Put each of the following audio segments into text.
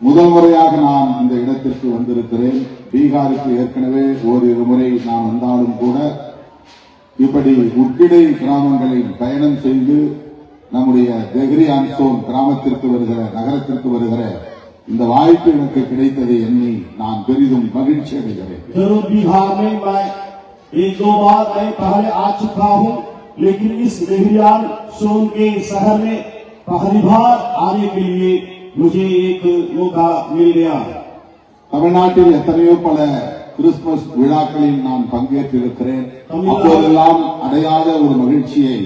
முதல் முறையாக நான் இந்த இடத்திற்கு வந்திருக்கிறேன் பீகாருக்கு ஏற்கனவே ஓரிரு முறை நான் வந்தாலும் கூட இப்படி உட்கிடை கிராமங்களில் பயணம் செய்து நம்முடைய தெஹ்ரி ஆன்சோன் கிராமத்திற்கு வருகிற நகரத்திற்கு வருகிற இந்த வாய்ப்பு எனக்கு கிடைத்ததை எண்ணி நான் பெரிதும் மகிழ்ச்சி அடைகிறேன் जरूर बिहार में मैं एक दो बार मैं पहले आ चुका हूँ लेकिन इस लेहरियान सोन के शहर में पहली बार आने के लिए मुझे एक मौका मिल गया தமிழ்நாட்டில் எத்தனையோ பல கிறிஸ்துமஸ் விழாக்களில் நான் பங்கேற்றிருக்கிறேன் அப்போதெல்லாம் அடையாத ஒரு மகிழ்ச்சியை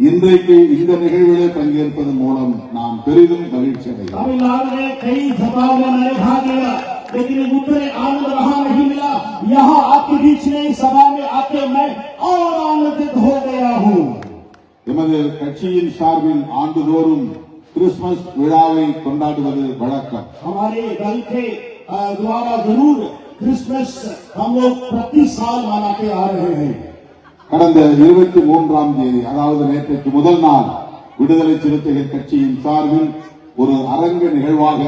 இன்றைக்கு இந்த நிகழ்விலே பங்கேற்பதன் மூலம் நான் பெரிதும் மகிழ்ச்சி அடைகிறேன் तमिलनाडु में कई सभाओं में मैंने भाग लिया लेकिन उतने आनंद वहां नहीं मिला यहाँ आपके बीच में इस सभा में आके मैं और आनंदित हो गया हूँ எமது கட்சியின் சார்பில் ஆண்டுதோறும் கிறிஸ்துமஸ் விழாவை கொண்டாடுவது வழக்கம் ہمارے دل کے دوارا ضرور کرسمس ہم لوگ پرتی سال مانا کے آ رہے ہیں۔ கடந்த இருபத்தி மூன்றாம் தேதி அதாவது நேற்றைக்கு முதல் நாள் விடுதலை சிறுத்தைகள் கட்சியின் சார்பில் ஒரு அரங்க நிகழ்வாக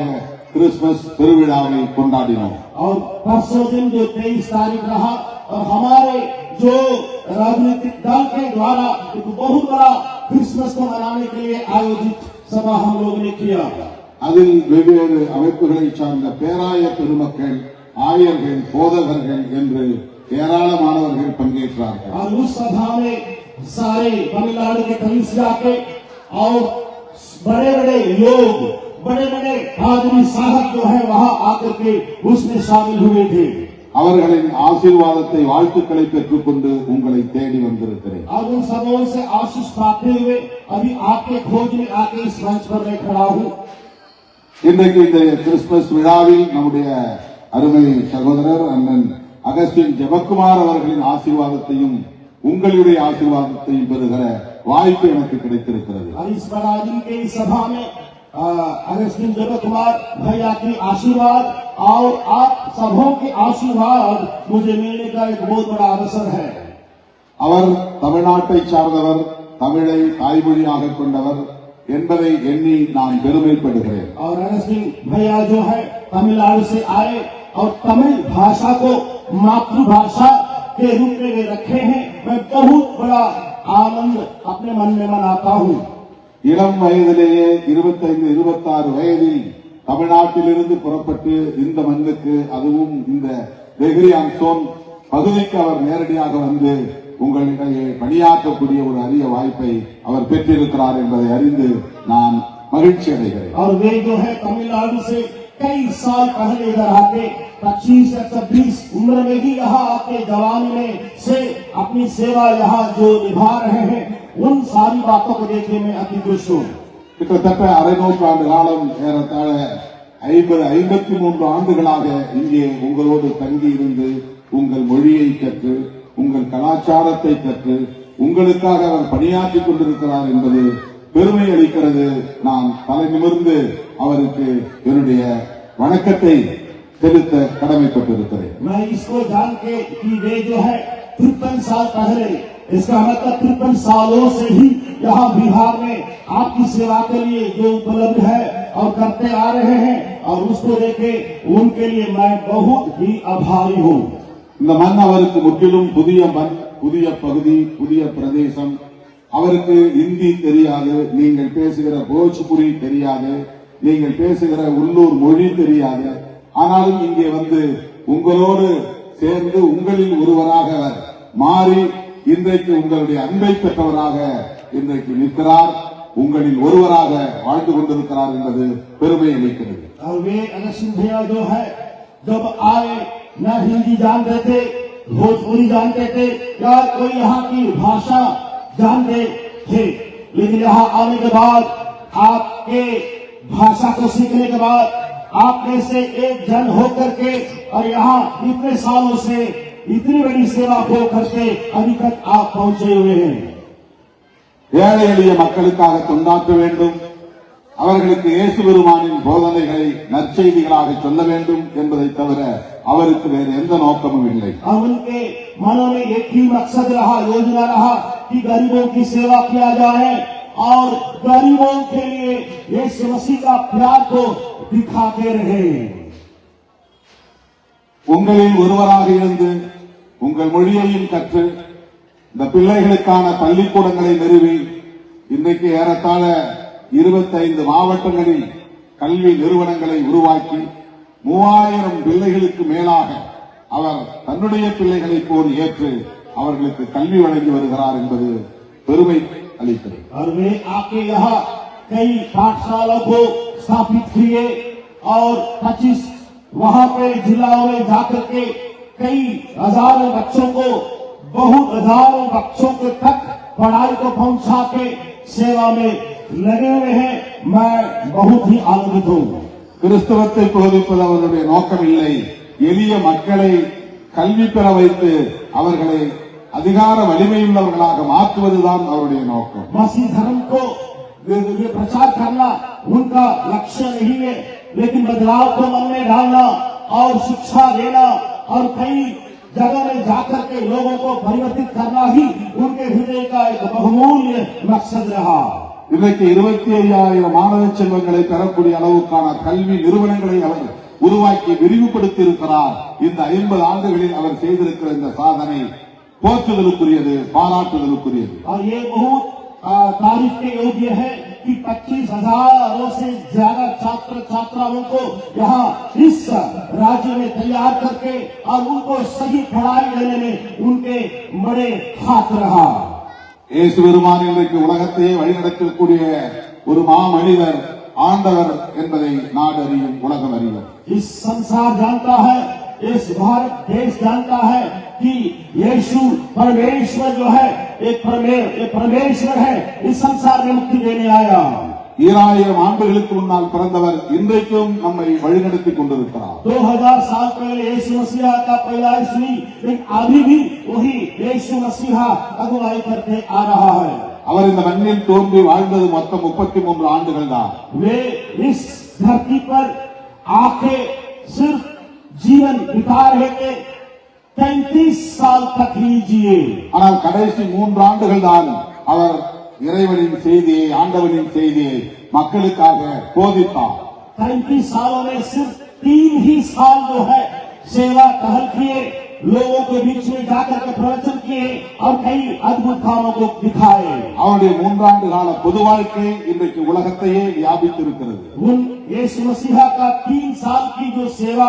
கிறிஸ்துமஸ் பெருவிழாவை கொண்டாடினோம். اور پرسو دن جو تیئیس تاریخ رہا اور ہمارے جو راجنیتک دل کے دوارا بہت بڑا کرسمس کو منانے کے لیے آیوجت سبھا ہم لوگ نے کیا அதில் வெவ்வேறு அமைப்புகளை சார்ந்த பேராய பெருமக்கள் ஆயர்கள் போதகர்கள் என்று ஏராளமானவர்கள் பங்கேற்றார்கள் اور اس میں سارے تمل کے کے اور بڑے بڑے لوگ بڑے بڑے آدمی صاحب جو ہے وہاں آ کر کے اس میں شامل ہوئے تھے அவர்களின் ஆசீர்வாதத்தை வாழ்த்துக்களை பெற்றுக்கொண்டு உங்களை தேடி வந்திருக்கிறேன் और उन सबों से आशीष पाते हुए अभी आपके खोज में आके इस मंच पर मैं खड़ा हूँ இன்றைக்கு இந்த கிறிஸ்துமஸ் விழாவில் நம்முடைய அருமை சகோதரர் அண்ணன் அகஸ்டின் ஜெபக்குமார் அவர்களின் ஆசீர்வாதத்தையும் உங்களுடைய ஆசீர்வாதத்தையும் பெறுகிற வாய்ப்பு எனக்கு கிடைத்திருக்கிறது और इस बड़ा दिन के इस सभा में کمار بھائی آپ کی آشیواد اور آپ سبوں کے آشیواد مجھے ملنے کا ایک بہت بڑا اوسر ہے۔ அவர் தமிழ்நாட்டை சார்ந்தவர் தமிழை தாய்மொழியாக கொண்டவர் என்பதை எண்ணி நான் பெருமைப்படுகிறேன் اور انسنگ بھیا جو ہے تمل ناڈو سے آئے اور تمل بھاشا کو ماتر بھاشا کے روپ میں رکھے ہیں میں بہت بڑا آنند اپنے من میں مناتا ہوں۔ இளம் வயதிலேயே இருபத்தைந்து இருபத்தாறு வயதில் தமிழ்நாட்டிலிருந்து புறப்பட்டு இந்த மண்ணுக்கு அதுவும் இந்த வெகுரி அம்சோன் பகுதிக்கு அவர் நேரடியாக வந்து உங்களிடையே பணியாற்றக்கூடிய ஒரு அரிய வாய்ப்பை அவர் பெற்றிருக்கிறார் என்பதை அறிந்து நான் மகிழ்ச்சி அடைகிறேன் और वे जो है तमिलनाडु से कई साल पहले इधर आके पच्चीस या छब्बीस उम्र में ही यहाँ आके जवानी में से अपनी सेवा यहाँ जो निभा रहे हैं उन सारी बातों को देखने में अति खुश हूँ கிட்டத்தட்ட அரை நூற்றாண்டு காலம் ஏறத்தாழ ஐம்பது ஐம்பத்தி மூன்று ஆண்டுகளாக இங்கே உங்களோடு தங்கி இருந்து உங்கள் மொழியை கற்று உங்கள் கலாச்சாரத்தை கற்று உங்களுக்காக அவர் பணியாற்றிக் கொண்டிருக்கிறார் என்பது பெருமை அளிக்கிறது நான் தலை நிமிர்ந்து அவருக்கு என்னுடைய வணக்கத்தை செலுத்த கடமைப்பட்டிருக்கிறேன் मैं इसको जान के कि वे जो है तिरपन साल पहले इसका मतलब तिरपन सालों से ही यहाँ बिहार में आपकी सेवा के लिए जो उपलब्ध है और करते आ रहे हैं और उसको देखे उनके लिए मैं बहुत ही आभारी हूँ இந்த மண் அவருக்கு முற்றிலும் புதிய மண் புதிய பகுதி புதிய பிரதேசம் அவருக்கு இந்தி தெரியாது நீங்கள் பேசுகிற போஜ்புரி தெரியாது நீங்கள் பேசுகிற உள்ளூர் மொழி தெரியாது ஆனாலும் இங்கே வந்து உங்களோடு சேர்ந்து உங்களில் ஒருவராக அவர் மாறி இன்றைக்கு உங்களுடைய அன்பை பெற்றவராக இன்றைக்கு நிற்கிறார். உங்களில் ஒருவராக வாழ்ந்து கொண்டிருக்கிறார் என்பது பெருமை அளிக்கிறது. جب آئے نہ ہندی جانتے تھے بھوجپوری جانتے تھے یا کوئی یہاں کی بھاشا جانتے تھے لیکن یہاں آنے کے بعد آپ کے بھاشا کو سیکھنے کے بعد آپ میں سے ایک جن ہو کر کے اور یہاں اتنے سالوں سے इतने सालों से इतनी बड़ी सेवा हो करके अभी तक आप पहुंचे हुए हैं ஏழை எளிய மக்களுக்காக தொண்டாற்ற வேண்டும் அவர்களுக்கு இயேசு பெருமானின் போதனைகளை நற்செய்திகளாக சொல்ல வேண்டும் என்பதை தவிர அவருக்கு வேறு எந்த நோக்கமும் இல்லை और उनके मनों में एक ही मकसद रहा योजना रहा कि गरीबों की सेवा किया जाए और गरीबों के लिए यीशु मसीह का प्यार को दिखाते रहे உங்களில் ஒருவராக இருந்து உங்கள் மொழியையும் கற்று இந்த பிள்ளைகளுக்கான பள்ளிக்கூடங்களை நிறுவி இன்றைக்கு ஏறத்தாழ 25 மாவட்டங்களில் கல்வி நிறுவனங்களை உருவாக்கி மூவாயிரம் பிள்ளைகளுக்கு மேலாக அவர் தன்னுடைய பிள்ளைகளைப் போல் ஏற்று அவர்களுக்கு கல்வி வழங்கி வருகிறார் என்பது பெருமை அளிக்கிறது और वे आके यहाँ कई पाठशाला को स्थापित किए और 25 वहाँ पे जिलाओं में जाकर के कई हजारों बच्चों को बहुत हजारों बच्चों के तक पढ़ाई को पहुंचा के सेवा में लगे हुए हैं मैं बहुत ही आनंदित हूँ கிறிஸ்தவத்தை போதிப்பது அவர்களுடைய நோக்கம் இல்லை எளிய மக்களை கல்வி பெற வைத்து அவர்களை அதிகார வலிமையுள்ளவர்களாக மாற்றுவதுதான் அவருடைய நோக்கம் मसीह धर्म को ये ये प्रचार करना उनका लक्ष्य नहीं है लेकिन बदलाव को मन में डालना और शिक्षा देना और कई जगह में जाकर के लोगों को परिवर्तित करना ही उनके हृदय का एक बहुमूल्य मकसद रहा இன்றைக்கு இருபத்தி ஐயாயிரம் மாணவ செல்வங்களை பெறக்கூடிய அளவுக்கான கல்வி நிறுவனங்களை அவர் உருவாக்கி விரிவுபடுத்தி இருக்கிறார் இந்த ஐம்பது ஆண்டுகளில் அவர் செய்திருக்கிற இந்த சாதனை போற்றுதலுக்குரியது பாராட்டுதலுக்குரியது और ये बहुत आ, तारीफ के योग्य है कि पच्चीस हजारों से ज्यादा छात्र छात्राओं को यहाँ इस राज्य में तैयार करके और उनको सही पढ़ाई देने में उनके बड़े हाथ रहा இயேசு பெருமான் இன்றைக்கு உலகத்தையே வழிநடத்தக்கூடிய ஒரு மாமனிதர் ஆண்டவர் என்பதை நாடு அறியும் உலகம் அறியும் इस संसार जानता है اس بھارت دیش جانتا ہے کہ یشو پرمیشور جو ہے پرمیشور ہے اس سنسار میں مکتی دینے آیا۔ ஈராயிரம் ஆண்டுகளுக்கு முன்னால் دو ہزار سال پہلے کا پیدائش ہوئی لیکن ابھی بھی وہی اگوائی کرتے آ رہا ہے۔ اس پر صرف बिता रहे थे तैतीस साल तक ही जिए ஆனால் கடைசி மூன்று ஆண்டுகள் தான் அவர் இறைவனின் செய்தியை ஆண்டவனின் செய்தியை மக்களுக்காக போதித்தார் तैतीस सालों में सिर्फ तीन ही साल जो है सेवा टहल किए लोगों के बीच में जाकर के प्रवचन किए और कई अद्भुत कामों को दिखाए அவருடைய மூன்றாண்டு கால பொது வாழ்க்கை இன்றைக்கு உலகத்தையே வியாபித்திருக்கிறது उन यीशु मसीहा का तीन साल की जो सेवा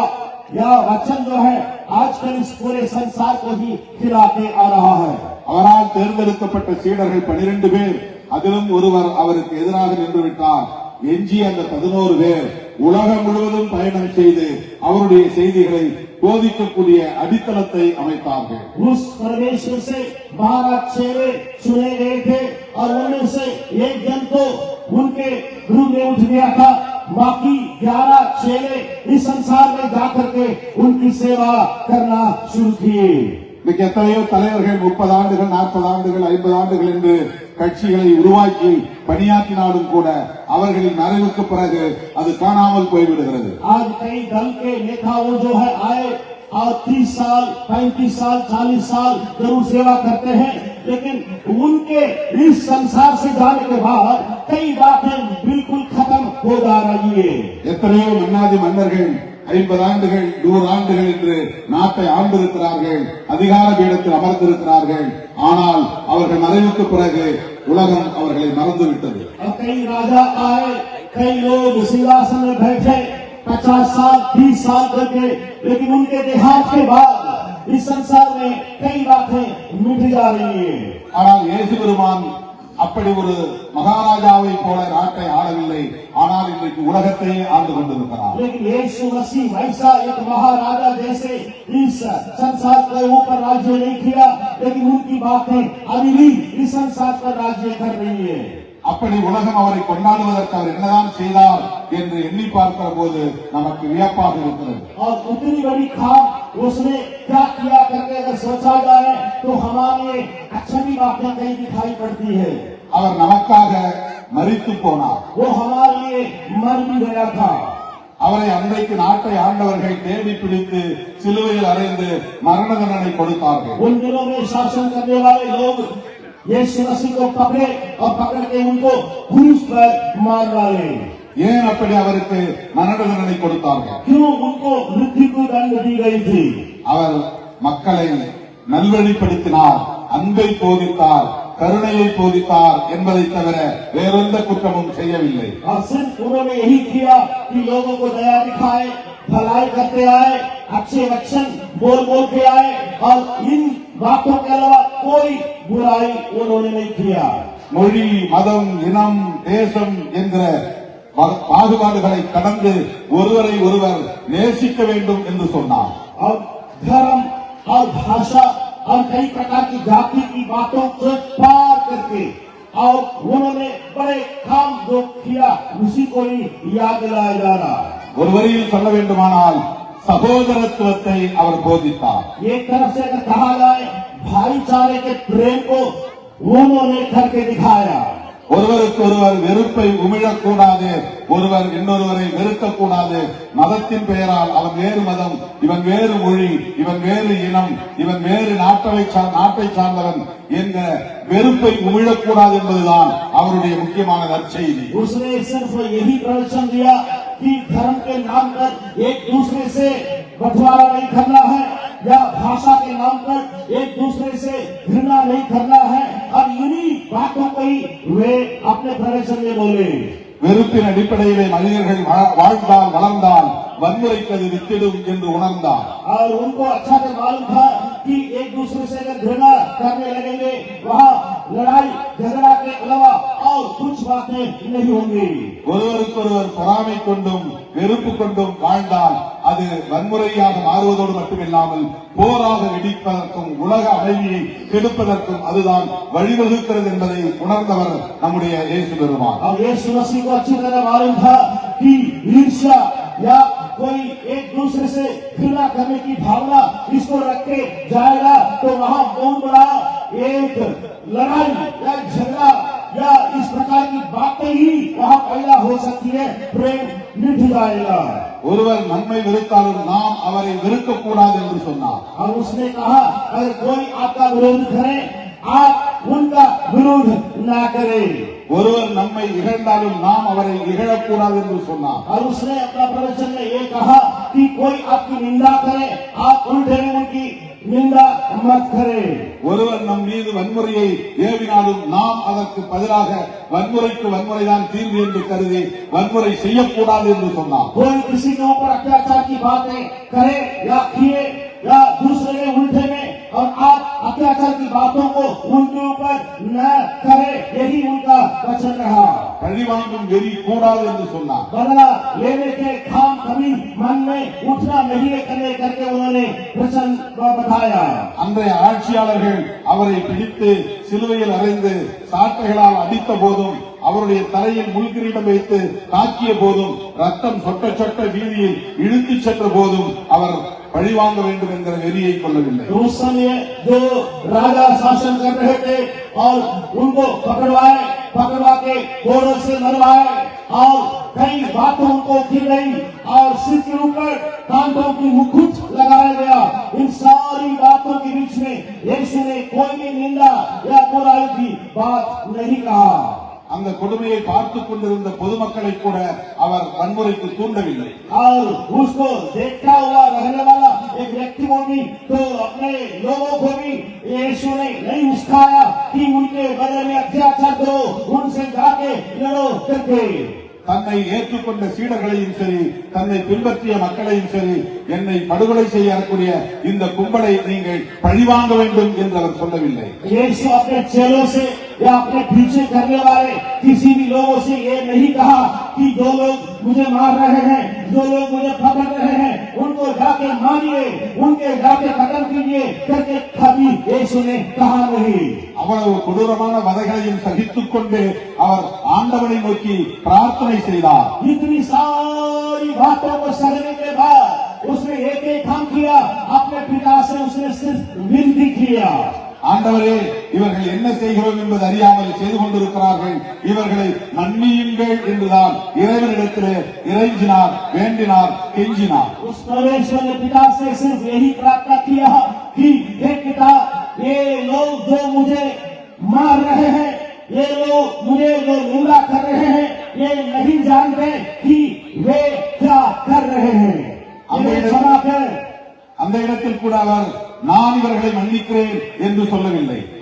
या वचन जो है आजकल इस पूरे संसार को ही खिलाते आ रहा है அவரால் தேர்ந்தெடுக்கப்பட்ட சீடர்கள் பனிரெண்டு பேர் அதிலும் ஒருவர் அவருக்கு எதிராக நின்று விட்டார் எஞ்சி அந்த பதினோரு பேர் உலகம் முழுவதும் பயணம் செய்து அவருடைய செய்திகளை போதிக்கக்கூடிய அடித்தளத்தை அமைத்தார்கள் उस परमेश्वर से बारह चेहरे चुने गए थे और उनमें से एक जन तो उनके गुरु में उठ गया था बाकी ग्यारह चेहरे इस संसार में जाकर के उनकी सेवा करना शुरू किए இன்னைக்கு எத்தனையோ தலைவர்கள் முப்பது ஆண்டுகள் நாற்பது ஆண்டுகள் ஐம்பது ஆண்டுகள் என்று கட்சிகளை உருவாக்கி பணியாற்றினாலும் கூட அவர்களின் மறைவுக்கு பிறகு அது காணாமல் போய்விடுகிறது आज कई दल के नेताओं जो है आए और तीस साल पैंतीस साल चालीस साल जरूर सेवा करते हैं लेकिन उनके इस संसार से जाने के बाद कई बातें बिल्कुल खत्म हो जा रही है எத்தனையோ மன்னாதி மன்னர்கள் ஐம்பது ஆண்டுகள் நூறு ஆண்டுகள் என்று நாட்டை ஆண்டிருக்கிறார்கள் அதிகார பீடத்தில் அமர்ந்திருக்கிறார்கள் ஆனால் அவர்கள் மறைவுக்கு பிறகு உலகம் அவர்களை மறந்துவிட்டது और कई राजा आए कई लोग सिंहासन में बैठे पचास साल बीस साल करके लेकिन उनके देहांत के बाद इस संसार में कई बातें मिट जा रही है ஆனால் இயேசு பெருமான் அப்படி ஒரு மகாராஜாவை போல நாட்டை ஆளவில்லை ஆனால் இன்றைக்கு உலகத்தையே ஆண்டு கொண்டிருக்கிறார் लेकिन यीशु मसीह वैसा एक महाराजा जैसे इस संसार के ऊपर राज्य नहीं किया लेकिन उनकी बातें अभी भी इस संसार पर राज्य कर रही है அப்படி உலகம் அவரை கொண்டாடுவதற்கு அவர் என்னதான் செய்தார் என்று எண்ணி பார்க்கிற போது நமக்கு வியப்பாக இருக்கிறது और उतनी बड़ी खाम उसने क्या किया करके अगर सोचा जाए तो हमारे अच्छा भी बातें कहीं दिखाई पड़ती है அவர் நமக்காக மரித்து போனார் वो हमारे लिए मर भी गया था அவரை அன்றைக்கு நாட்டை ஆண்டவர்கள் தேடி பிடித்து சிலுவையில் அறைந்து மரண தண்டனை கொடுத்தார்கள் उन दिनों में शासन करने वाले लोग यीशु मसीह को पकड़े और पकड़ के उनको क्रूस पर मार डाले ஏன் அப்படி அவருக்கு மரண தண்டனை கொடுத்தார்கள் क्यों उनको मृत्यु को दंड दी गई थी அவர் மக்களை நல்வழிப்படுத்தினார் அன்பை போதித்தார் கருணையை போதித்தார் என்பதை தவிர வேறெந்த குற்றமும் செய்யவில்லை और सिर्फ उन्होंने यही किया कि लोगों को दया दिखाए भलाई करते आए अच्छे वचन बोल बोल के आए और इन बातों के अलावा कोई बुराई उन्होंने नहीं किया மொழி மதம் இனம் தேசம் என்கிற பா- பாகுபாடுகளை கடந்து ஒருவரை ஒருவர் நேசிக்க வேண்டும் என்று சொன்னார் और धर्म और भाषा और कई प्रकार की जाति की बातों को पार करके और उन्होंने बड़े काम जो किया उसी को ही याद दिलाया जा रहा है ஒரு வரியில் சொல்ல வேண்டுமானால் சகோதரத்துவத்தை அவர் போதித்தார் एक तरफ से अगर कहा जाए भाईचारे के प्रेम को उन्होंने करके दिखाया ஒருவருக்கு ஒருவர் வெறுப்பை உமிழக்கூடாது ஒருவர் இன்னொருவரை வெறுக்கக்கூடாது மதத்தின் பெயரால் அவன் வேறு மதம் இவன் வேறு மொழி இவன் வேறு இனம் இவன் வேறு நாட்டை சார் நாட்டை சார்ந்தவன் என்கிற வெறுப்பை உமிழக்கூடாது என்பதுதான் அவருடைய முக்கியமான நற்செய்தி उसने सिर्फ यही प्रवचन दिया कि धर्म के नाम पर एक दूसरे से बंटवारा नहीं करना है یا بھاشا کے نام پر ایک دوسرے سے گھرنا نہیں کرنا ہے۔ اور انہی باتوں کو ہی وہ اپنے پروشن میں بولے۔ வெறுப்பின் அடிப்படையிலே மனிதர்கள் வாழ்ந்தால் வளர்ந்தால் வன்முறைக்கு அது வித்திடும் என்று உணர்ந்தார் اور ان کو اچھا سے معلوم تھا کہ ایک دوسرے سے اگر گھرنا کرنے لگیں گے وہاں لڑائی جھگڑا کے علاوہ اور کچھ باتیں نہیں ہوں گی۔ ஒருவருக்கு ஒருவர் பொறாமை கொண்டும் வெறுப்பு கொண்டும் வாழ்ந்தால் அது வன்முறையாக மாறுவதோடு மட்டுமில்லாமல் போராக வெடிப்பதற்கும் உலக அமைதியை கெடுப்பதற்கும் அதுதான் வழிவகுக்கிறது என்பதை உணர்ந்தவர் நம்முடைய இயேசு பெருமான் और यीशु मसीह को अच्छी तरह मालूम था कि ईर्ष्या या कोई एक दूसरे से घृणा करने की भावना इसको रख के जाएगा तो वहाँ बहुत बड़ा एक लड़ाई या झगड़ा या इस प्रकार की बातें ही वहाँ पैदा हो सकती है प्रेम मिट जाएगा ஒருவர் நம்மை வெறுத்தாலும் நாம் அவரை வெறுக்கக்கூடாது என்று சொன்னார் और उसने कहा अगर कोई आपका विरोध करे आप उनका विरोध ना करें ஒருவர் நம்மை இகழ்ந்தாலும் நாம் அவரை இகழக்கூடாது என்று சொன்னார் और उसने अपना प्रवचन में ये कहा कि कोई आपकी निंदा करे आप उल्टे में उनकी निंदा मत करें ஒருவர் நம் மீது வன்முறையை ஏவினாலும் நாம் அதற்கு பதிலாக வன்முறைக்கு வன்முறைதான் தீர்வு என்று கருதி வன்முறை செய்யக்கூடாது என்று சொன்னார் कोई किसी के ऊपर अत्याचार की बातें करे या किए या दूसरे के उल्टे में और आप अत्याचार की बातों को उनके ऊपर न करे यही उनका वचन रहा பழிவாங்கும் வெறி கூடாது என்று சொன்னார் बदला लेने के खाम कभी मन में उठना नहीं करने करके उन्होंने वचन बताया அன்றைய ஆட்சியாளர்கள் அவரை பிடித்து சிலுவையில் அறைந்து சாட்டைகளால் அடித்த போதும் அவருடைய தலையில் முள்கிரீடம் வைத்து தாக்கிய போதும் ரத்தம் சொட்ட சொட்ட வீதியில் இழுத்துச் சென்ற போதும் அவர் پڑی وانگ ویندو اندر ویری ایک کلو ملے اس سمے جو راجہ شاسن کر رہے تھے اور ان کو پکڑوائے پکڑوا کے گوروں سے مروائے اور کئی باتوں کو کی گئی اور سر کے اوپر کانٹوں کی مکھٹ لگایا گیا ان ساری باتوں کے بیچ میں یسو نے کوئی بھی نندا یا برائی کی بات نہیں کہا அந்த கொடுமையை பார்த்துக் கொண்டிருந்த பொதுமக்களை கூட அவர் வன்முறைக்கு தூண்டவில்லை और उसको देखता हुआ रहने वाला एक व्यक्ति को भी तो अपने लोगों को भी यीशु ने नहीं उस्काया कि उनके बदले में अत्याचार करो उनसे जाके लड़ो करके தன்னை ஏற்றுக்கொண்ட சீடர்களையும் சரி தன்னை பின்பற்றிய மக்களையும் சரி என்னை படுகொலை செய்யக்கூடிய இந்த கும்பலை நீங்கள் பழிவாங்க வேண்டும் என்று அவர் சொல்லவில்லை यीशु अपने चेलों से या अपने पीछे करने वाले किसी भी लोगों से ये नहीं कहा कि जो लोग मुझे मार रहे हैं जो लोग मुझे पकड़ रहे हैं उनको जाके मारिए उनके जाके खत्म कीजिए करके कभी यीशु ने कहा नहीं அவ்வளவு கொடூரமான வதைகளையும் சகித்துக் கொண்டு அவர் ஆண்டவனை நோக்கி பிரார்த்தனை செய்தார் इतनी सारी बातों को सहने के बाद उसने एक एक काम किया अपने पिता से उसने सिर्फ विनती किया ஆண்டவரே இவர்கள் என்ன செய்கிறோம் என்பது அறியாமல் செய்து கொண்டிருக்கிறார்கள் இவர்களை மன்னியுங்கள் என்றுதான் இறைவனிடத்திலே இறைஞ்சினார் வேண்டினார் கெஞ்சினார் उस परमेश्वर ने पिता से सिर्फ यही प्रार्थना किया कि हे पिता ये लोग जो मुझे मार रहे हैं ये लोग मुझे जो निंदा कर रहे हैं ये नहीं जानते कि वे क्या कर रहे हैं इन्हें क्षमा कर அந்த இடத்தில் கூட அவர் நான் இவர்களை மன்னிக்கிறேன் என்று சொல்லவில்லை.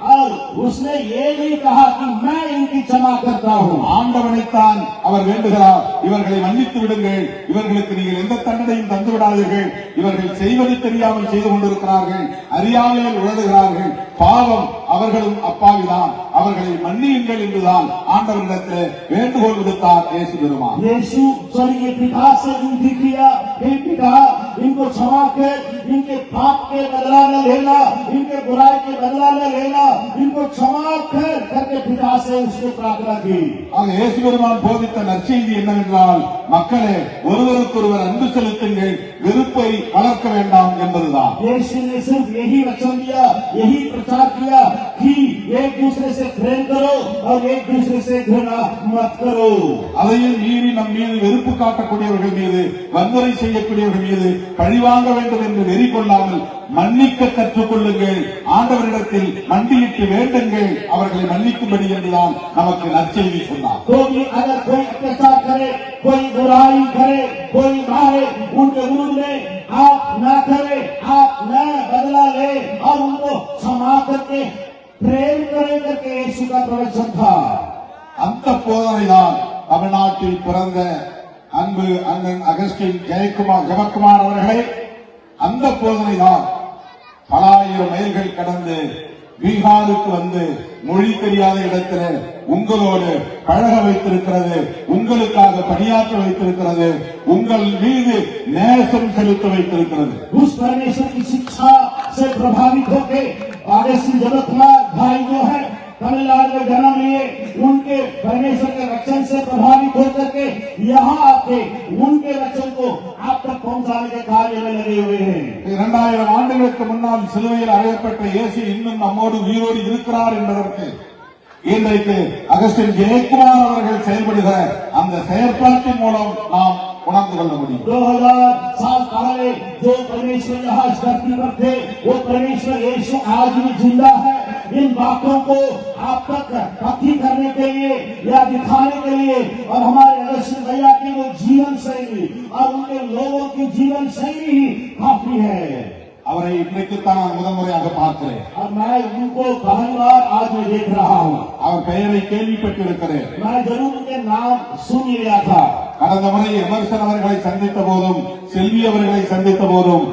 ஆண்டவனைத்தான் அவர் வேண்டுகிறார். இவர்களை மன்னித்து விடுங்கள். இவர்களுக்கு நீங்கள் எந்த தண்டனையும் தந்துவிடாதீர்கள். இவர்கள் செய்வதை தெரியாமல் செய்து கொண்டிருக்கிறார்கள். அறியாமையில் உழலுகிறார்கள் பாவம் அவர்களும் அப்பாவிதான் அவர்களை மன்னியுங்கள் என்றுதான் ஆண்டவரிடத்தில் வேண்டுகோள் விடுத்தார் இயேசு பெருமான் यीशु स्वर्गीय पिता से विनती किया हे पिता इनको क्षमा कर इनके पाप के बदला न लेना इनके बुराई के बदला न लेना इनको क्षमा कर करके पिता से उसने प्रार्थना की ஆக இயேசு பெருமான் போதித்த நற்செய்தி என்னவென்றால் மக்களே ஒருவருக்கொருவர் அன்பு செலுத்துங்கள் வெறுப்பை வளர்க்க வேண்டாம் என்பதுதான் यीशु ने सिर्फ यही वचन दिया यही प्रचार किया कि एक दूसरे से प्रेम करो और एक दूसरे से घृणा मत करो அதையும் மீறி நம் மீது வெறுப்பு காட்டக்கூடியவர்கள் மீது வன்முறை செய்யக்கூடியவர்கள் மீது பழிவாங்க வேண்டும் என்று வெறி கொள்ளாமல் மன்னிக்க கற்றுக்கொள்ளுங்கள் ஆண்டவரிடத்தில் மண்டியிட்டு வேண்டுங்கள் அவர்களை மன்னிக்கும்படி என்றுதான் நமக்கு நற்செய்தி சொன்னார் कोई अगर कोई अत्याचार करे कोई बुराई करे कोई मारे उनके विरुद्ध में आप न करे आप न बदला ले और उनको क्षमा करके प्रेम करे करके यीशु का प्रवचन था அந்த போதனைதான் தமிழ்நாட்டில் பிறந்த அன்பு அண்ணன் அகஸ்டின் ஜெயக்குமார் ஜெபக்குமார் அவர்களே அந்த போதனைதான் பல ஆயிரம் மைல்கள் கடந்து பீகாருக்கு வந்து மொழி தெரியாத இடத்துல உங்களோடு பழக வைத்திருக்கிறது உங்களுக்காக பணியாற்ற வைத்திருக்கிறது உங்கள் மீது நேசம் செலுத்த வைத்திருக்கிறது उस परमेश्वर की शिक्षा से प्रभावित होकर आगे से जगत कुमार भाई जो है तमिलनाडु में जन्म लिए उनके परमेश्वर के वचन से प्रभावित होकर के यहाँ आके उनके वचन को आप तक पहुंचाने के कार्य में लगे हुए हैं இரண்டாயிரம் ஆண்டுகளுக்கு முன்னால் சிலுவையில் அறையப்பட்ட இயேசு இன்னும் நம்மோடு உயிரோடு இருக்கிறார் என்பதற்கு இன்றைக்கு அகஸ்டின் ஜெயக்குமார் அவர்கள் செயல்படுகிற அந்த செயற்பாட்டின் மூலம் நாம் உணர்ந்து கொள்ள முடியும் दो हजार साल पहले जो परमेश्वर यहाँ इस धरती पर थे वो परमेश्वर यीशु आज भी जिंदा है ان باتوں کو آپ تک پکی کرنے کے لیے یا دکھانے کے لیے اور ہمارے رشید بھیا کی وہ جیون شیلی اور ان کے لوگوں کی جیون شیلی ہی کافی ہے۔ اور میں ان کو پہلی بار آج میں دیکھ رہا ہوں۔ اور پہلے کیلی کیلوی پٹور کرے۔ میں ضرور ان کے نام سنی لیا تھا۔ கடந்த முறை எமர்சன் அவர்களை சந்தித்த போதும் செல்வி அவர்களை சந்தித்த போதும்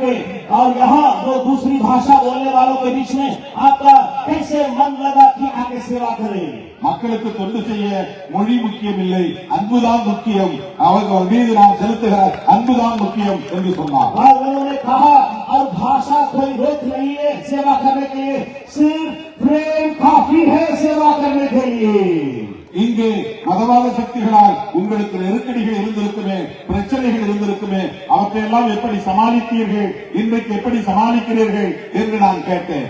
کے اور یہاں جو دوسری بھاشا بولنے والوں کے بیچ میں آپ کا کیسے من لگا کہ آ سیوا کریں۔ மக்களுக்கு தொண்டு செய்ய மொழி முக்கியமில்லை அன்புதான் முக்கியம் அவர்கள் மீது நாம் செலுத்துகிற அன்புதான் முக்கியம் என்று சொன்னார் اور بھاشا کوئی روک نہیں ہے سیوا کرنے کے صرف پریم کافی ہے سیوا کرنے کے لیے۔ இங்கே மதவாத சக்திகளால் உங்களுக்கு நெருக்கடிகள் இருந்திருக்குமே பிரச்சனைகள் இருந்திருக்குமே அவற்றையெல்லாம் எப்படி சமாளித்தீர்கள் இன்றைக்கு எப்படி சமாளிக்கிறீர்கள் என்று நான் கேட்டேன்.